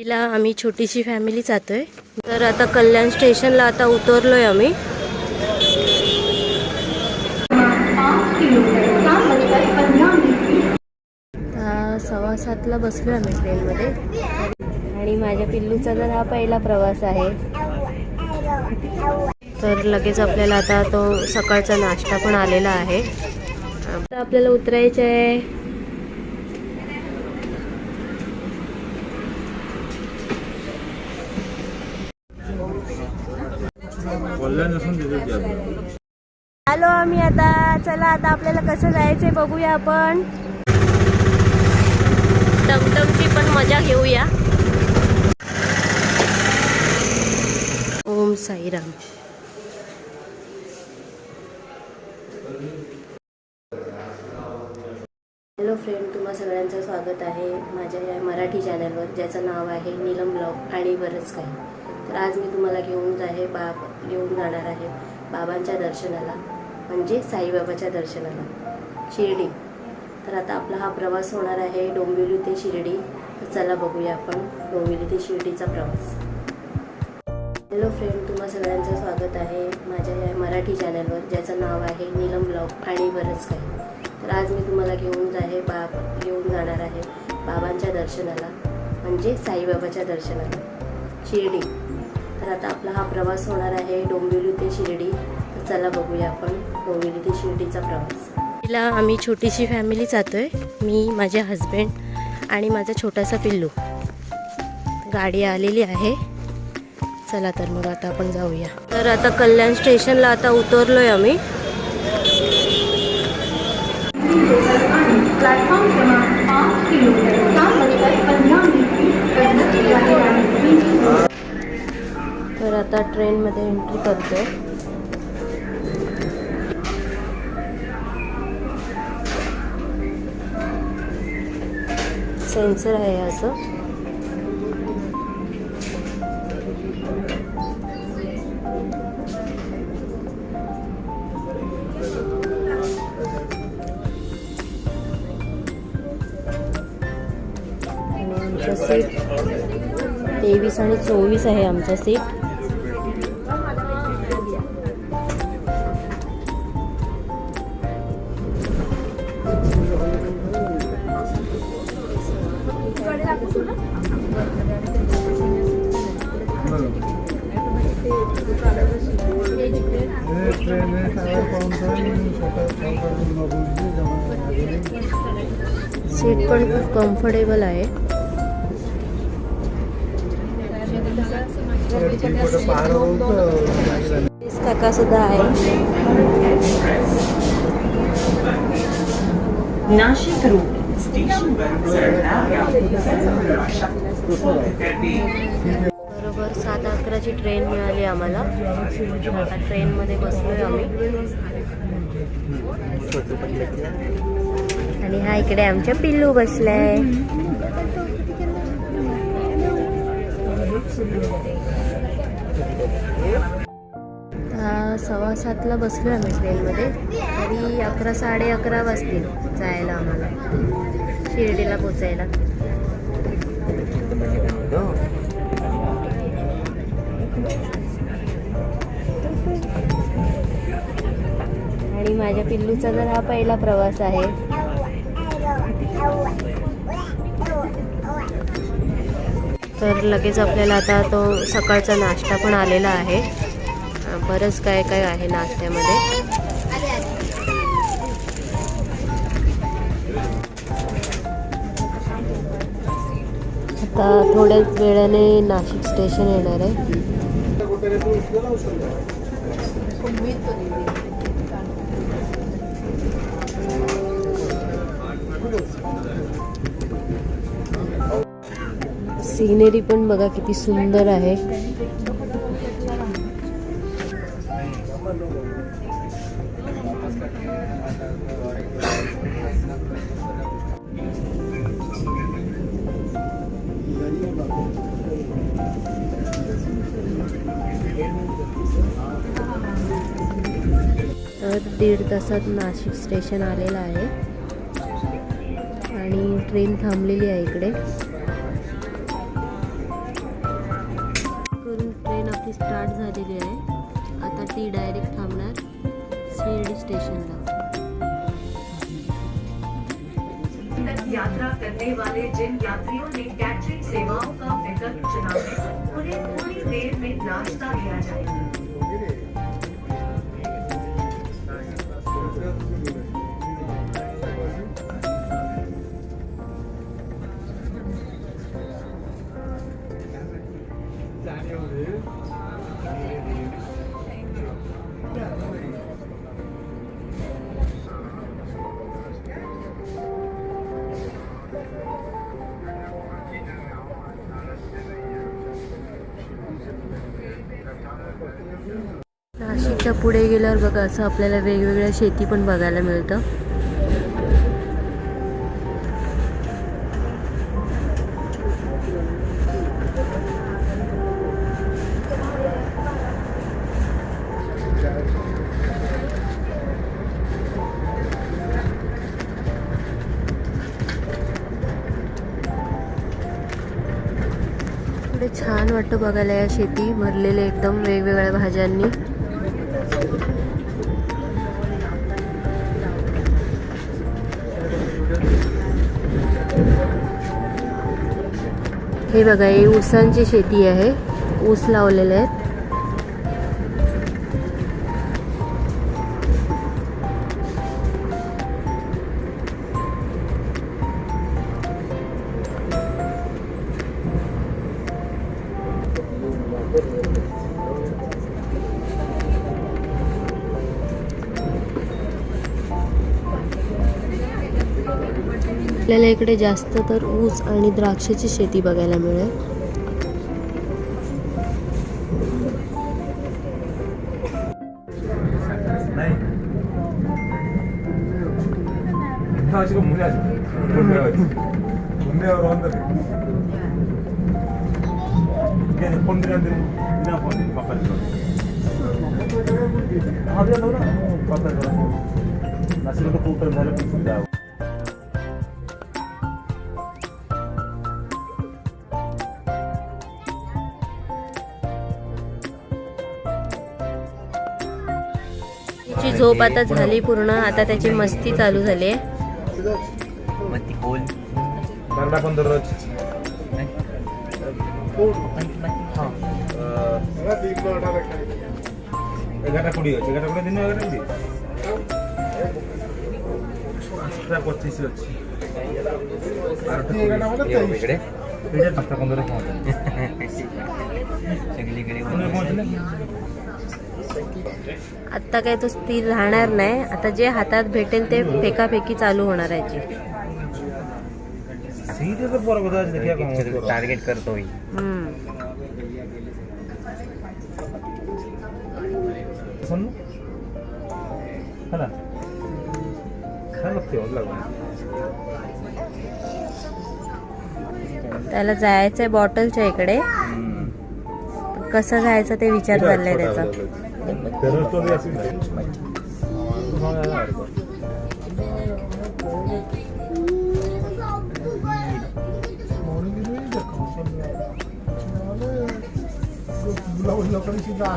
तिला आम्ही छोटीशी फॅमिली जातोय तर आता कल्याण स्टेशनला आता उतरलोय आम्ही. आता सव्वा सातला बसलो आम्ही ट्रेनमध्ये आणि माझ्या पिल्लूचा तर हा पहिला प्रवास आहे. तर लगेच आपल्याला आता तो सकाळचा नाश्ता पण आलेला आहे. आता आपल्याला उतरायचं आहे आलो आम्ही आता चला आता आपल्याला कसं जायचंय बघूया आपण. टमटमची पण मजा घेऊया. ओम साईराम. हॅलो फ्रेंड तुम्हा सगळ्यांचं स्वागत आहे माझ्या या मराठी चॅनलवर ज्याचं नाव आहे नीलम ब्लॉग आणि बरंच काही. तर आज मी तुम्हाला घेऊन आहे बाब घेऊन जाणार आहे बाबांच्या दर्शनाला म्हणजे साईबाबाच्या दर्शनाला. शिर्डी. तर आता आपला हा प्रवास होणार आहे डोंबिवली ते शिर्डी. तर चला बघूया आपण डोंबिवली ते शिर्डीचा प्रवास. हॅलो फ्रेंड तुम्हा सगळ्यांचं स्वागत आहे माझ्या या मराठी चॅनलवर ज्याचं नाव आहे नीलम ब्लॉग आणि बरंच काही. तर आज मी तुम्हाला घेऊन आहे बाब घेऊन जाणार आहे बाबांच्या दर्शनाला म्हणजे साईबाबाच्या दर्शनाला. शिर्डी. तर आता आपला हा प्रवास होणार आहे डोंबिवली ते शिर्डी. तर चला बघूया आपण डोंबिवली ते शिर्डीचा प्रवास. तिला आम्ही छोटीशी फॅमिली जातोय मी माझे हस्बंड आणि माझा छोटासा पिल्लू. गाडी आलेली आहे. चला तर मग आता आपण जाऊया. तर आता कल्याण स्टेशनला आता उतरलो आहे आम्ही. आता ट्रेनमध्ये एंट्री करतो सेन्सर आहे असं. आमचं सीट तेवीस आणि चोवीस आहे आमचा सीट सीट पण खूप कम्फर्टेबल आहे. काका सुद्धा आहे. नाशिक स्टेशन बरोबर सात अकराची ट्रेन मिळाली आम्हाला. आता ट्रेनमध्ये बसलोय आम्ही. आणि हा इकडे आमच्या पिल्लू बसलाय. सव्वा सातला बसलो आम्ही ट्रेनमध्ये. तरी अकरा साडे अकरा वाजतील जायला आम्हाला. शिर्डीला पोचायला. आणि माझ्या पिल्लूचा तर हा पहिला प्रवास आहे. तर लगेच आपल्याला आता तो सकाळचा नाश्ता पण आलेला आहे. बरंच काय काय आहे नाश्त्यामध्ये. आता थोड्याच वेळाने नाशिक स्टेशन येणार आहे. सिनेरी पण बघा किती सुंदर आहे. तर दीड तासात नाशिक स्टेशन आलेलं आहे. आणि ट्रेन थांबलेली आहे इकडे. ती स्टार्ट झालेली आहे. आता ती डायरेक्ट थांबणार शिर्डी स्टेशनला. यात्रा करने वाले जिन यात्रियों ने कैटरिंग सेवाओं का विकल्प चुना है उन्हें थोड़ी देर में नाश्ता दिया जाएगा। नाशिकच्या पुढे गेल्यावर बघा असं आपल्याला वेगवेगळ्या शेती पण बघायला मिळतं. छान वाटतं बघायला या शेती भरलेले एकदम वेगवेगळ्या भाज्यांनी. हे बघा हे ऊसांची शेती आहे. ऊस लावलेले आहेत. आपल्याला इकडे जास्त तर ऊस आणि द्राक्षाची शेती बघायला मिळेल. झोप आता झाली पूर्ण. आता त्याची मस्ती चालू झाली आत्ता काय तो स्थिर राहणार नाही. आता जे हातात भेटेल ते फेकाफेकी चालू होणार आहे टार्गेट करतो त्याला जायचंय बॉटलच्या इकडे. कसं जायचं ते विचार चाललंय त्याचा. लवकर सुद्धा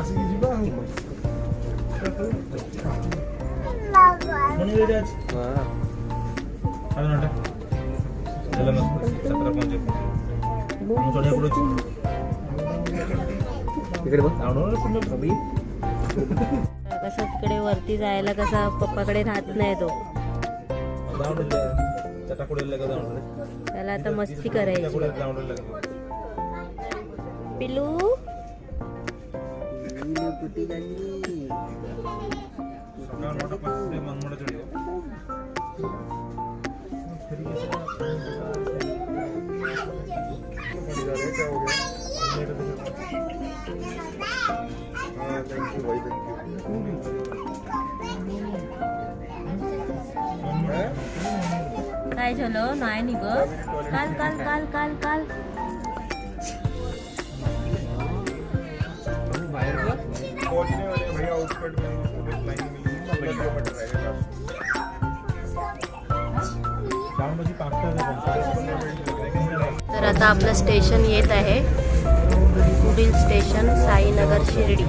तिकडे बघ. कसं तिकडे वरती जायला कसा पप्पाकडे राहत नाही तो. त्याला आता मस्ती करायची. पिलू? काय झालं? नाही निघत. काल काल काल काल काल. तर आता आपलं स्टेशन येत आहे. पुढील स्टेशन साईनगर शिर्डी.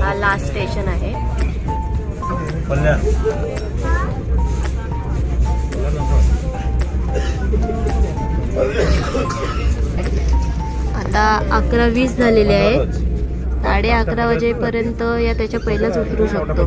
हा लास्ट स्टेशन आहे. आता अकरा वीस झालेले आहे साडे अकरा वाजेपर्यंत या त्याच्या पहिलाच उतरू शकतो.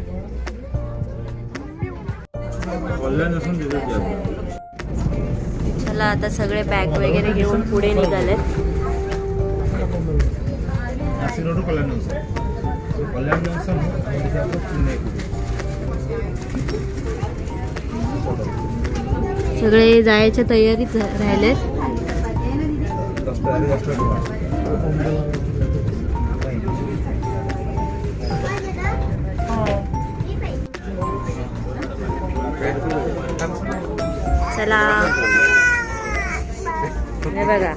चला आता सगळे बॅग वगैरे घेऊन पुढे निघालेत. सगळे जायच्या तयारीत राहिलेत. चला हे बघा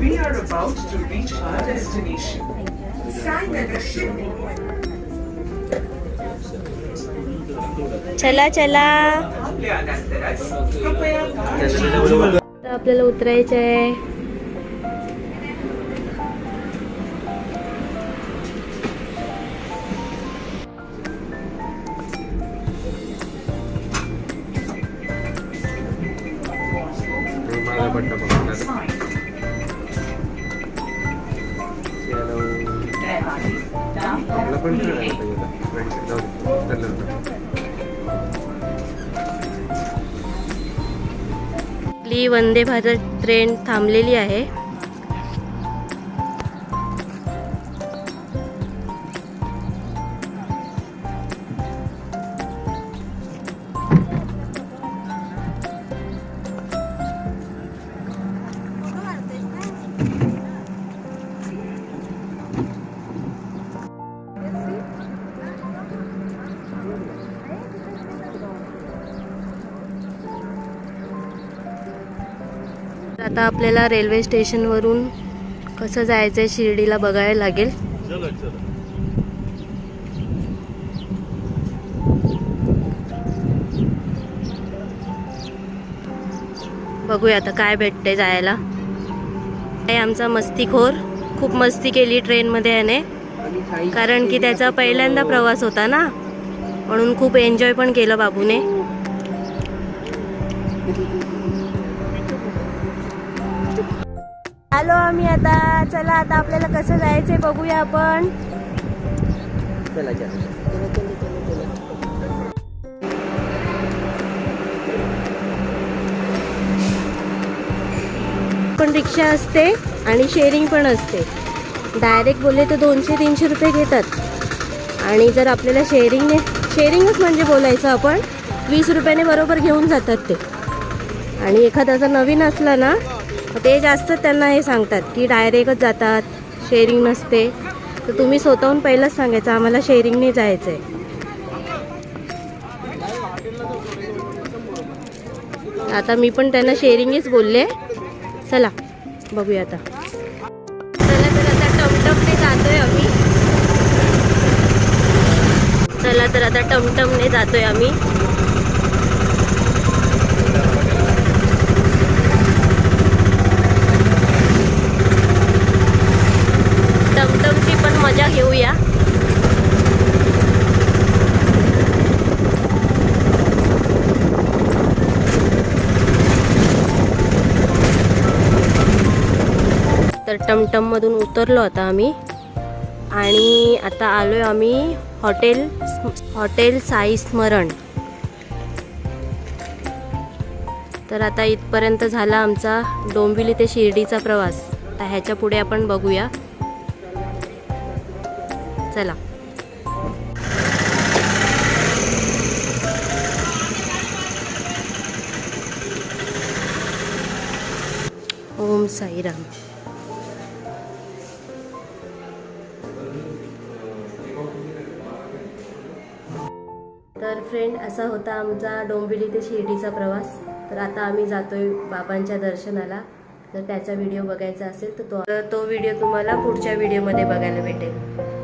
We are about to reach our destination. Sainagar Shirdi. चला चला आपल्याला उतरायचं आहे आपली वंदे भारत ट्रेन थांबलेली आहे. आता आपल्याला रेल्वे स्टेशनवरून कसं जायचं आहे शिर्डीला बघायला लागेल. बघूया आता काय भेटते जायला. हे आमचा मस्तीखोर. खूप मस्ती केली ट्रेनमध्ये याने. कारण की त्याचा पहिल्यांदा प्रवास होता ना. म्हणून खूप एन्जॉय पण केलं बाबूने. आलो आम्ही आता. चला आता आपल्याला कसं जायचंय बघूया आपण. पण रिक्षा असते आणि शेअरिंग पण असते. डायरेक्ट बोलले तर दोनशे तीनशे रुपये घेतात. आणि जर आपल्याला शेअरिंगने शेअरिंगच म्हणजे बोलायचं आपण वीस रुपयाने बरोबर घेऊन जातात ते. आणि एखादा जर नवीन असला ना ते जास्त त्यांना हे सांगतात की डायरेक्टच जातात शेअरिंग नसते. तर तुम्ही स्वतःहून पहिलंच सांगायचं आम्हाला शेअरिंगने जायचं आहे आता मी पण त्यांना शेअरिंगच बोलले. चला बघूया आता. चला तर आता टमटमने जातोय आम्ही. चला तर आता टमटमने जातोय आम्ही टमटमची पण मजा घेऊया तर टमटममधून उतरलो आता आम्ही. आणि आता आलो आहे आम्ही हॉटेल हॉटेल साई स्मरण. तर आता इथपर्यंत झाला आमचा डोंबिवली ते शिर्डीचा प्रवास. आता ह्याच्या पुढे आपण बघूया. चला. ओम साईराम. असा होता आमचा डोंबिवली ते शिर्डीचा प्रवास. तर आता आम्ही जातोय बाबांच्या दर्शनाला. जर त्याचा व्हिडिओ बघायचा असेल तर तो तो व्हिडिओ तुम्हाला पुढच्या व्हिडिओमध्ये बघायला भेटेल.